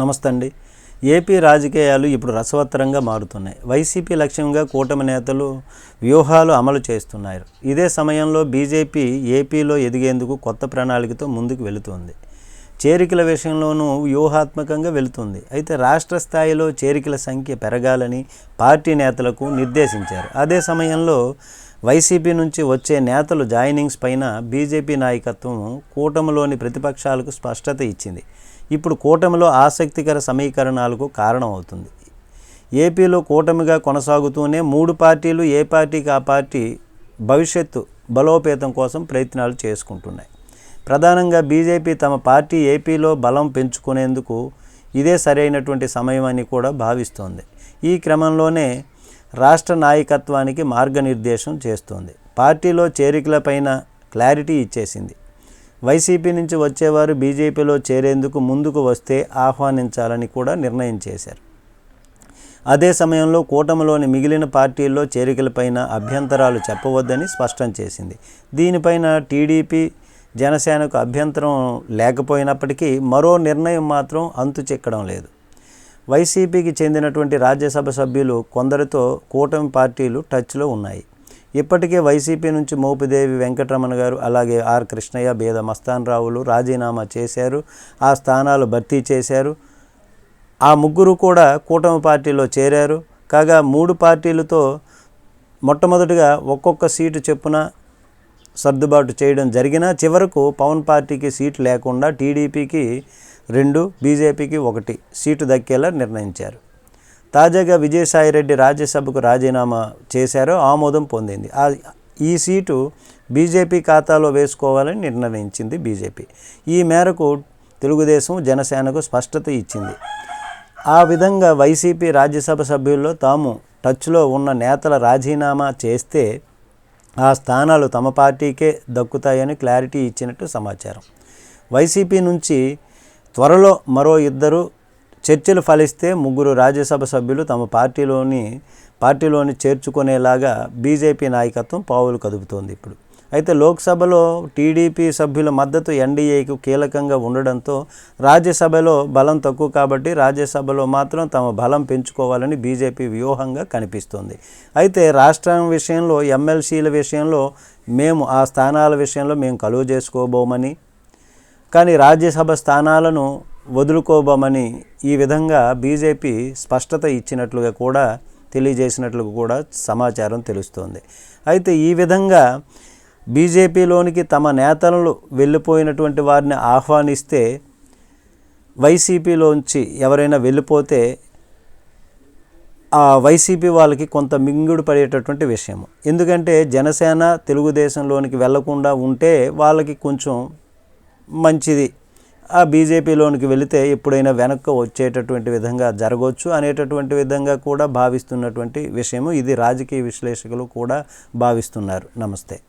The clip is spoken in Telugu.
నమస్తే అండి ఏపీ రాజకీయాలు ఇప్పుడు రసవత్తరంగా మారుతున్నాయి. వైసీపీ లక్ష్యంగా కూటమి నేతలు వ్యూహాలు అమలు చేస్తున్నారు. ఇదే సమయంలో బీజేపీ ఏపీలో ఎదిగేందుకు కొత్త ప్రణాళికతో ముందుకు వెళుతోంది. చేరికల విషయంలోనూ వ్యూహాత్మకంగా వెళుతుంది. అయితే రాష్ట్ర స్థాయిలో చేరికల సంఖ్య పెరగాలని పార్టీ నేతలకు నిర్దేశించారు. అదే సమయంలో వైసీపీ నుంచి వచ్చే నేతలు జాయినింగ్స్ పైన బీజేపీ నాయకత్వం కూటమిలోని ప్రతిపక్షాలకు స్పష్టత ఇచ్చింది. ఇప్పుడు కూటమిలో ఆసక్తికర సమీకరణాలకు కారణమవుతుంది. ఏపీలో కూటమిగా కొనసాగుతూనే మూడు పార్టీలు ఏ పార్టీకి ఆ పార్టీ భవిష్యత్తు బలోపేతం కోసం ప్రయత్నాలు చేసుకుంటున్నాయి. ప్రధానంగా బీజేపీ తమ పార్టీ ఏపీలో బలం పెంచుకునేందుకు ఇదే సరైనటువంటి సమయం అని కూడా భావిస్తోంది. ఈ క్రమంలోనే రాష్ట్ర నాయకత్వానికి మార్గనిర్దేశం చేస్తోంది. పార్టీలో చేరికలపైన క్లారిటీ ఇచ్చేసింది. వైసీపీ నుంచి వచ్చేవారు బీజేపీలో చేరేందుకు ముందుకు వస్తే ఆహ్వానించాలని కూడా నిర్ణయం చేశారు. అదే సమయంలో కూటమిలోని మిగిలిన పార్టీల్లో చేరికలపైన అభ్యంతరాలు చెప్పవద్దని స్పష్టం చేసింది. దీనిపైన టీడీపీ జనసేనకు అభ్యంతరం లేకపోయినప్పటికీ మరో నిర్ణయం మాత్రం అంతు చిక్కడం లేదు. వైసీపీకి చెందినటువంటి రాజ్యసభ సభ్యులు కొందరితో కూటమి పార్టీలు టచ్లో ఉన్నాయి. ఇప్పటికే వైసీపీ నుంచి మోపిదేవి వెంకటరమణ గారు అలాగే ఆర్ కృష్ణయ్య బేద మస్తాన్ రావులు రాజీనామా చేశారు. ఆ స్థానాలు భర్తీ చేశారు. ఆ ముగ్గురు కూడా కూటమి పార్టీలో చేరారు. కాగా మూడు పార్టీలతో మొట్టమొదటిగా ఒక్కొక్క సీటు చెప్పున సర్దుబాటు చేయడం జరిగినా చివరకు పవన్ పార్టీకి సీటు లేకుండా టీడీపీకి రెండు బీజేపీకి ఒకటి సీటు దక్కేలా నిర్ణయించారు. తాజాగా విజయసాయిరెడ్డి రాజ్యసభకు రాజీనామా చేశారో ఆమోదం పొందింది. ఈ సీటు బీజేపీ ఖాతాలో వేసుకోవాలని నిర్ణయించింది బీజేపీ. ఈ మేరకు తెలుగుదేశం జనసేనకు స్పష్టత ఇచ్చింది. ఆ విధంగా వైసీపీ రాజ్యసభ సభ్యుల్లో తాము టచ్లో ఉన్న నేతల రాజీనామా చేస్తే ఆ స్థానాలు తమ పార్టీకే దక్కుతాయని క్లారిటీ ఇచ్చినట్టు సమాచారం. వైసీపీ నుంచి త్వరలో మరో ఇద్దరు చర్చలు ఫలిస్తే ముగ్గురు రాజ్యసభ సభ్యులు తమ పార్టీలోని పార్టీలోని చేర్చుకునేలాగా బీజేపీ నాయకత్వం పావులు కదుపుతోంది ఇప్పుడు. అయితే లోక్సభలో టీడీపీ సభ్యుల మద్దతు ఎన్డీఏకు కీలకంగా ఉండడంతో రాజ్యసభలో బలం తక్కువ కాబట్టి రాజ్యసభలో మాత్రం తమ బలం పెంచుకోవాలని బీజేపీ వ్యూహంగా కనిపిస్తుంది. అయితే రాష్ట్రం విషయంలో ఎమ్మెల్సీల విషయంలో మేము ఆ స్థానాల విషయంలో మేము కలువ చేసుకోబోమని కానీ రాజ్యసభ స్థానాలను వదులుకోబోమని ఈ విధంగా బీజేపీ స్పష్టత ఇచ్చినట్లుగా కూడా తెలియజేసినట్లుగా కూడా సమాచారం తెలుస్తోంది. అయితే ఈ విధంగా బీజేపీలోనికి తమ నేతలను వెళ్ళిపోయినటువంటి వారిని ఆహ్వానిస్తే వైసీపీలోంచి ఎవరైనా వెళ్ళిపోతే ఆ వైసీపీ వాళ్ళకి కొంత మింగుడు పడేటటువంటి విషయం. ఎందుకంటే జనసేన తెలుగుదేశంలోనికి వెళ్ళకుండా ఉంటే వాళ్ళకి కొంచెం మంచిది. ఆ బీజేపీలోనికి వెళితే ఎప్పుడైనా వెనక్కి వచ్చేటటువంటి విధంగా జరగవచ్చు అనేటటువంటి విధంగా కూడా భావిస్తున్నటువంటి విషయము ఇది రాజకీయ విశ్లేషకులు కూడా భావిస్తున్నారు. నమస్తే.